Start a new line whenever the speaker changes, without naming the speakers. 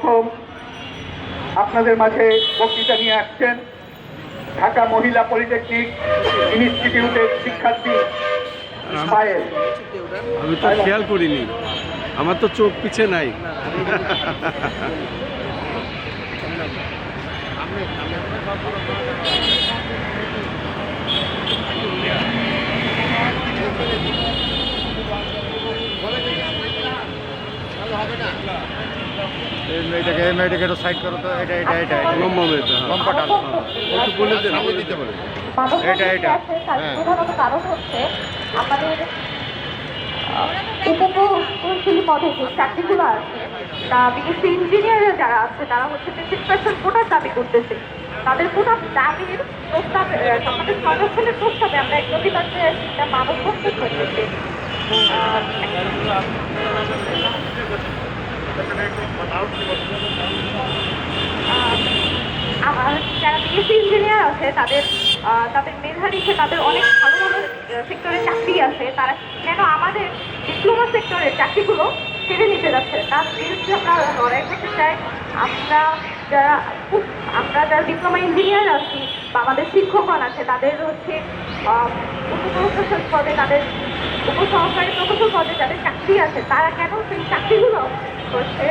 সর্বপ্রথম আপনাদের মাঝে বক্তৃতা নিয়ে আসছেন ঢাকা মহিলা পলিটেকনিক ইনস্টিটিউটের শিক্ষার্থী পায়েল
আমি তো খেয়াল করিনি। আমার তো চোখ পিছে নাই।
এই মেয়েটাকে এই মেয়েটাকে একটু সাইড করো তো এটা এটা এটা।
লম্বা মেয়েটা।
লম্বা টান
একটু বলে দেন
সামনে দিতে বলে
এটা
এটা, এটা।
আছে তার
হ্যাঁ।
প্রধানত কারণ হচ্ছে আমাদের উপকৌশলী পদে যে চাকরিগুলো আছে তা বিএসসি ইঞ্জিনিয়াররা যারা আছে তারা হচ্ছে পার্সেন্ট কোটার দাবি করতেছে তাদের কোটার দাবির প্রস্তাবে আমাদের সংরক্ষণের প্রস্তাবে আমরা এক প্রতিবাদে একটা মানব করতেছি আমার যারা বিএসসি ইঞ্জিনিয়ার আছে, তাদের তাদের মেধারিতে তাদের অনেক ভালো ভালো সেক্টরে চাকরি আছে। তারা কেন আমাদের ডিপ্লোমা সেক্টরের চাকরিগুলো ছেড়ে নিতে যাচ্ছে? তার বিরুদ্ধে আমরা লড়াই করতে চাই। আমরা যারা আমরা যারা ডিপ্লোমা ইঞ্জিনিয়ার আছি বা আমাদের শিক্ষকগণ আছে, তাদের হচ্ছে উপপ্রশাসক পদে, তাদের উপসহকারী প্রকৌশল পদে যাদের চাকরি আছে, তারা কেন সেই চাকরিগুলো হচ্ছে